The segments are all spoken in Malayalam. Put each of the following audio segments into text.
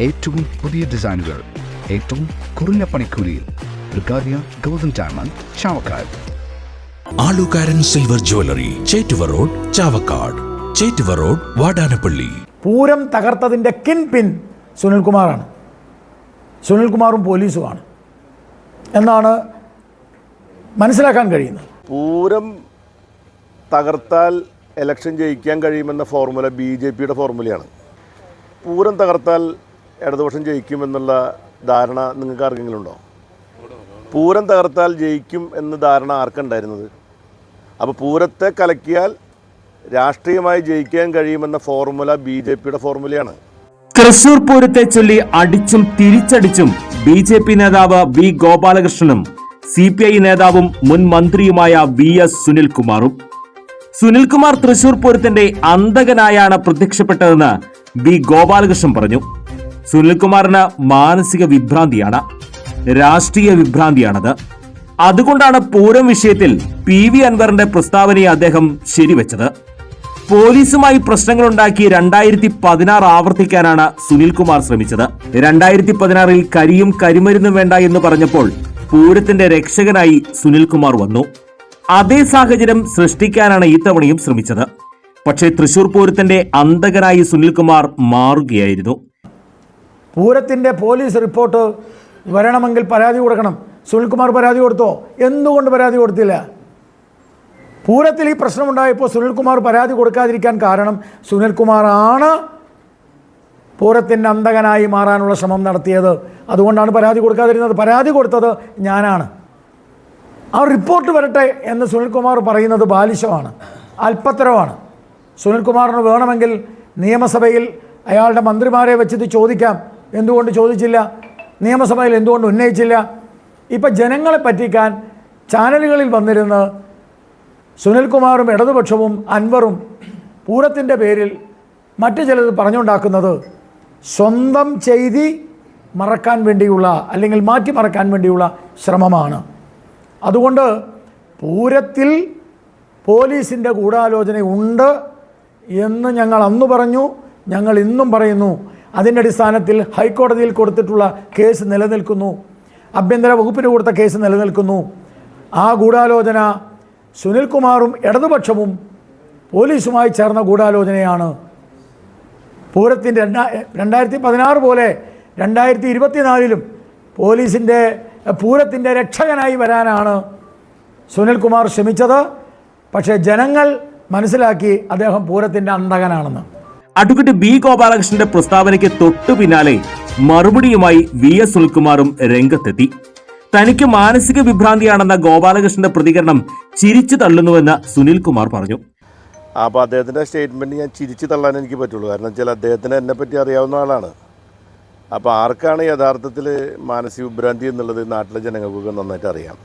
ഏറ്റവും പുതിയ ഡിസൈനുകൾ ഏറ്റവും കുറഞ്ഞ പണിക്കൂലിയിൽ golden diamond Chavakkad. ആലുകാരൻ silver jewellery Chettuva road Chavakkad. Chettuva road Vadanappally. Pooram തകർത്തതിന്റെ കിൻ പിൻ സുനിൽകുമാറാണ്. സുനിൽകുമാറും പോലീസുമാണ്. എന്നാണ് മനസ്സിലാക്കാൻ കഴിയുന്നത്. പൂരം തകർത്താൽ ഇലക്ഷൻ ജയിക്കാൻ കഴിയുമെന്ന ഫോർമുല ബി ജെ പിയുടെ ഫോർമുലയാണ് പൂരം തകർത്താൽ ഇടതുപക്ഷം ജയിക്കുമെന്നുള്ള ധാരണ നിങ്ങൾക്ക് ആർക്കെങ്കിലും ഉണ്ടോ പൂരം തകർത്താൽ ജയിക്കും എന്ന ധാരണ ആർക്കുണ്ടായിരുന്നത്? അപ്പോൾ പൂരത്തെ കലക്കിയാൽ രാഷ്ട്രീയമായി ജയിക്കാൻ കഴിയുമെന്ന ഫോർമുല ബി ജെ പിയുടെ ഫോർമുലയാണ്. തൃശൂർ പൂരത്തെ ചൊല്ലി അടിച്ചും തിരിച്ചടിച്ചും ബി ജെ പി നേതാവ് വി ഗോപാലകൃഷ്ണനും സി പി ഐ നേതാവും മുൻ മന്ത്രിയുമായ വി എസ് സുനിൽകുമാറും. സുനിൽകുമാർ തൃശൂർ പൂരത്തിന്റെ അന്തകനായാണ് പ്രത്യക്ഷപ്പെട്ടതെന്ന് വി ഗോപാലകൃഷ്ണൻ പറഞ്ഞു. സുനിൽകുമാറിന് മാനസിക വിഭ്രാന്തിയാണ് രാഷ്ട്രീയ വിഭ്രാന്തിയാണത്. അതുകൊണ്ടാണ് പൂരം വിഷയത്തിൽ പി വി അൻവറിന്റെ പ്രസ്താവനയെ അദ്ദേഹം ശരിവെച്ചത്. പോലീസുമായി പ്രശ്നങ്ങളുണ്ടാക്കി രണ്ടായിരത്തി പതിനാറ് ആവർത്തിക്കാനാണ് സുനിൽകുമാർ ശ്രമിച്ചത്. രണ്ടായിരത്തി പതിനാറിൽ കരിയും കരിമരുന്നും വേണ്ട എന്ന് പറഞ്ഞപ്പോൾ പൂരത്തിന്റെ രക്ഷകനായി സുനിൽകുമാർ വന്നു. അതേ സാഹചര്യം സൃഷ്ടിക്കാനാണ് ഇത്തവണയും ശ്രമിച്ചത്. പക്ഷേ തൃശൂർ പൂരത്തിന്റെ അന്തകനായി സുനിൽകുമാർ മാറുകയായിരുന്നു. പൂരത്തിന്റെ പോലീസ് റിപ്പോർട്ട് വരണമെങ്കിൽ പരാതി കൊടുക്കണം. സുനിൽകുമാർ പരാതി കൊടുത്തോ? എന്തുകൊണ്ട് പരാതി കൊടുത്തില്ല? പൂരത്തിൽ ഈ പ്രശ്നമുണ്ടായപ്പോൾ സുനിൽകുമാർ പരാതി കൊടുക്കാതിരിക്കാൻ കാരണം സുനിൽകുമാർ ആണ് പൂരത്തിന്റെ അന്തകനായി മാറാനുള്ള ശ്രമം നടത്തിയത്. അതുകൊണ്ടാണ് പരാതി കൊടുക്കാതിരുന്നത്. പരാതി കൊടുത്തത് ഞാനാണ്. ആ റിപ്പോർട്ട് വരട്ടെ എന്ന് സുനിൽകുമാർ പറയുന്നത് ബാലിശമാണ് അല്പത്തരമാണ്. സുനിൽകുമാറിന് വേണമെങ്കിൽ നിയമസഭയിൽ അയാളുടെ മന്ത്രിമാരെ വെച്ചിത് ചോദിക്കാം. എന്തുകൊണ്ട് ചോദിച്ചില്ല? നിയമസഭയിൽ എന്തുകൊണ്ട് ഉന്നയിച്ചില്ല? ഇപ്പം ജനങ്ങളെ പറ്റിക്കാൻ ചാനലുകളിൽ വന്നിരുന്ന് സുനിൽകുമാറും ഇടതുപക്ഷവും അൻവറും പൂരത്തിന്റെ പേരിൽ മറ്റു ചിലത് പറഞ്ഞുണ്ടാക്കുന്നത് സ്വന്തം ചെയ്തി മറക്കാൻ വേണ്ടിയുള്ള അല്ലെങ്കിൽ മാറ്റി മറക്കാൻ വേണ്ടിയുള്ള ശ്രമമാണ്. അതുകൊണ്ട് പൂരത്തിൽ പോലീസിന്റെ ഗൂഢാലോചന ഉണ്ട് എന്ന് ഞങ്ങൾ അന്ന് പറഞ്ഞു ഞങ്ങൾ ഇന്നും പറയുന്നു. അതിന്റെ അടിസ്ഥാനത്തിൽ ഹൈക്കോടതിയിൽ കൊടുത്തിട്ടുള്ള കേസ് നിലനിൽക്കുന്നു. ആഭ്യന്തര വകുപ്പിന് കൊടുത്ത കേസ് നിലനിൽക്കുന്നു. ആ ഗൂഢാലോചന സുനിൽകുമാറും ഇടതുപക്ഷവും പോലീസുമായി ചേർന്ന ഗൂഢാലോചനയാണ്. പൂരത്തിന്റെ രണ്ടാ രണ്ടായിരത്തി പതിനാറ് പോലെ രണ്ടായിരത്തി ഇരുപത്തിനാലിലും പോലീസിന്റെ പൂരത്തിന്റെ രക്ഷകനായി വരാനാണ് സുനിൽകുമാർ ശ്രമിച്ചത്. പക്ഷേ ജനങ്ങൾ മനസ്സിലാക്കി അദ്ദേഹം പൂരത്തിന്റെ അന്തകനാണെന്ന് അഡ്വക്കേറ്റ് ബി ഗോപാലകൃഷ്ണന്റെ പ്രസ്താവനയ്ക്ക് തൊട്ടു പിന്നാലെ മറുപടിയുമായി വി എസ് സുനിൽകുമാറും രംഗത്തെത്തി. തനിക്ക് മാനസിക വിഭ്രാന്തിയാണെന്ന ഗോപാലകൃഷ്ണന്റെ പ്രതികരണം ചിരിച്ചു തള്ളുന്നുവെന്ന് സുനിൽകുമാർ പറഞ്ഞു. അപ്പോൾ അദ്ദേഹത്തിന്റെ സ്റ്റേറ്റ്മെന്റ് ഞാൻ ചിരിച്ചു തള്ളാൻ എനിക്ക് പറ്റുള്ളൂ. കാരണം വെച്ചാൽ അദ്ദേഹത്തിന് എന്നെ പറ്റി അറിയാവുന്ന ആളാണ്. അപ്പോൾ ആർക്കാണ് യഥാർത്ഥത്തിൽ മാനസിക വിഭ്രാന്തി എന്നുള്ളത് നാട്ടിലെ ജനങ്ങൾക്കൊക്കെ നന്നായിട്ട് അറിയാം.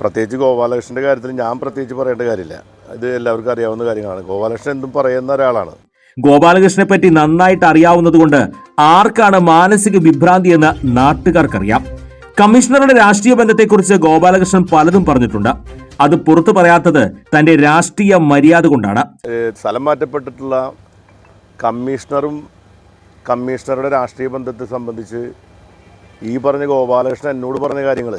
പ്രത്യേകിച്ച് ഗോപാലകൃഷ്ണന്റെ കാര്യത്തിൽ ഞാൻ പ്രത്യേകിച്ച് പറയേണ്ട കാര്യമില്ല. ഇത് എല്ലാവർക്കും അറിയാവുന്ന കാര്യങ്ങളാണ്. ഗോപാലകൃഷ്ണൻ എന്തും പറയുന്ന ഒരാളാണ്. ഗോപാലകൃഷ്ണനെ പറ്റി നന്നായിട്ട് അറിയാവുന്നതുകൊണ്ട് ആർക്കാണ് മാനസിക വിഭ്രാന്തി എന്ന് നാട്ടുകാർക്കറിയാം. കമ്മീഷണറുടെ രാഷ്ട്രീയ ബന്ധത്തെക്കുറിച്ച് ഗോപാലകൃഷ്ണൻ പലതും പറഞ്ഞിട്ടുണ്ട്. അത് പുറത്തു പറയാത്തത് തന്റെ രാഷ്ട്രീയ മര്യാദ കൊണ്ടാണ്. സ്ഥലം മാറ്റപ്പെട്ടിട്ടുള്ള കമ്മീഷണറും കമ്മീഷണറുടെ രാഷ്ട്രീയ ബന്ധത്തെ സംബന്ധിച്ച് ഈ പറഞ്ഞ ഗോപാലകൃഷ്ണൻ എന്നോട് പറഞ്ഞ കാര്യങ്ങൾ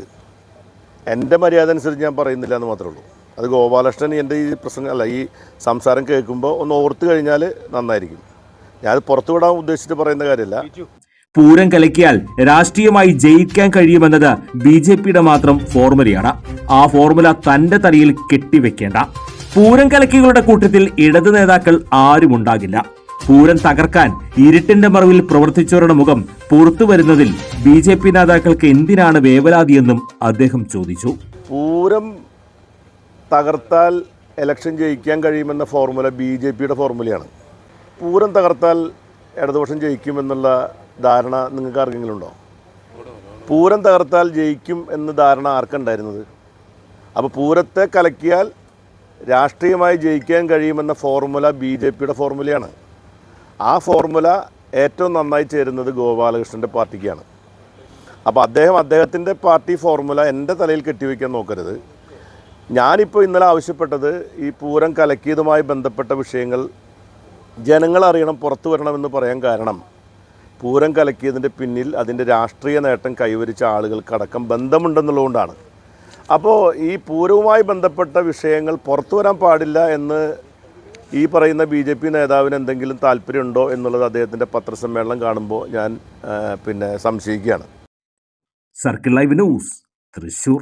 എന്റെ മര്യാദ അനുസരിച്ച് ഞാൻ പറയുന്നില്ല എന്ന് മാത്രമേ ഉള്ളൂ. അത് ഗോപാലകൃഷ്ണൻ എന്റെ ഈ പ്രസംഗം അല്ല ഈ സംസാരം കേൾക്കുമ്പോൾ ഒന്ന് ഓർത്ത് കഴിഞ്ഞാൽ നന്നായിരിക്കും. ഞാൻ പുറത്തു വിടാൻ ഉദ്ദേശിച്ചിട്ട് പറയുന്ന കാര്യമല്ല. പൂരം കലക്കിയാൽ രാഷ്ട്രീയമായി ജയിക്കാൻ കഴിയുമെന്നത് ബി ജെ പിയുടെ മാത്രം ഫോർമുലയാണ്. ആ ഫോർമുല തന്റെ തലയിൽ കെട്ടിവെക്കേണ്ട. പൂരം കലക്കികളുടെ കൂട്ടത്തിൽ ഇടതു നേതാക്കൾ ആരുമുണ്ടാകില്ല പൂരം തകർക്കാൻ ഇരുട്ടിന്റെ മറവിൽ പ്രവർത്തിച്ചവരുടെ മുഖം പുറത്തു വരുന്നതിൽ ബി ജെ പി നേതാക്കൾക്ക് എന്തിനാണ് വേവലാതിയെന്നും അദ്ദേഹം ചോദിച്ചു. പൂരം തകർത്താൽ ഇലക്ഷൻ ജയിക്കാൻ കഴിയുമെന്ന ഫോർമുല ബി ജെ പിയുടെ ഫോർമുലയാണ് പൂരം തകർത്താൽ ഇടതുപക്ഷം ജയിക്കുമെന്നുള്ള ധാരണ നിങ്ങൾക്ക് ആർക്കെങ്കിലും ഉണ്ടോ പൂരം തകർത്താൽ ജയിക്കും എന്ന ധാരണ ആർക്കുണ്ടായിരുന്നത്? അപ്പോൾ പൂരത്തെ കലക്കിയാൽ രാഷ്ട്രീയമായി ജയിക്കാൻ കഴിയുമെന്ന ഫോർമുല ബി ജെ പിയുടെ ഫോർമുലയാണ് ആ ഫോർമുല ഏറ്റവും നന്നായി ചേരുന്നത് ഗോപാലകൃഷ്ണന്റെ പാർട്ടിക്കാണ്. അപ്പോൾ അദ്ദേഹം അദ്ദേഹത്തിന്റെ പാർട്ടി ഫോർമുല എന്റെ തലയിൽ കെട്ടിവെക്കാൻ നോക്കരുത്. ഞാനിപ്പോൾ ഇന്നലെ ആവശ്യപ്പെട്ടത് ഈ പൂരം കലക്കിയതുമായി ബന്ധപ്പെട്ട വിഷയങ്ങൾ ജനങ്ങളറിയണം പുറത്തു വരണമെന്ന് പറയാൻ കാരണം. പൂരം കലക്കിയതിന്റെ പിന്നിൽ അതിന്റെ രാഷ്ട്രീയ നേട്ടം കൈവരിച്ച ആളുകൾക്കടക്കം ബന്ധമുണ്ടെന്നുള്ളതുകൊണ്ടാണ്. അപ്പോൾ ഈ പൂരവുമായി ബന്ധപ്പെട്ട വിഷയങ്ങൾ പുറത്തു വരാൻ പാടില്ല എന്ന് ഈ പറയുന്ന ബി ജെ പി നേതാവിന് എന്തെങ്കിലും താല്പര്യമുണ്ടോ എന്നുള്ളത് അദ്ദേഹത്തിന്റെ പത്രസമ്മേളനം കാണുമ്പോൾ ഞാൻ പിന്നെ സംശയിക്കുകയാണ്. Circle live news Thrissur.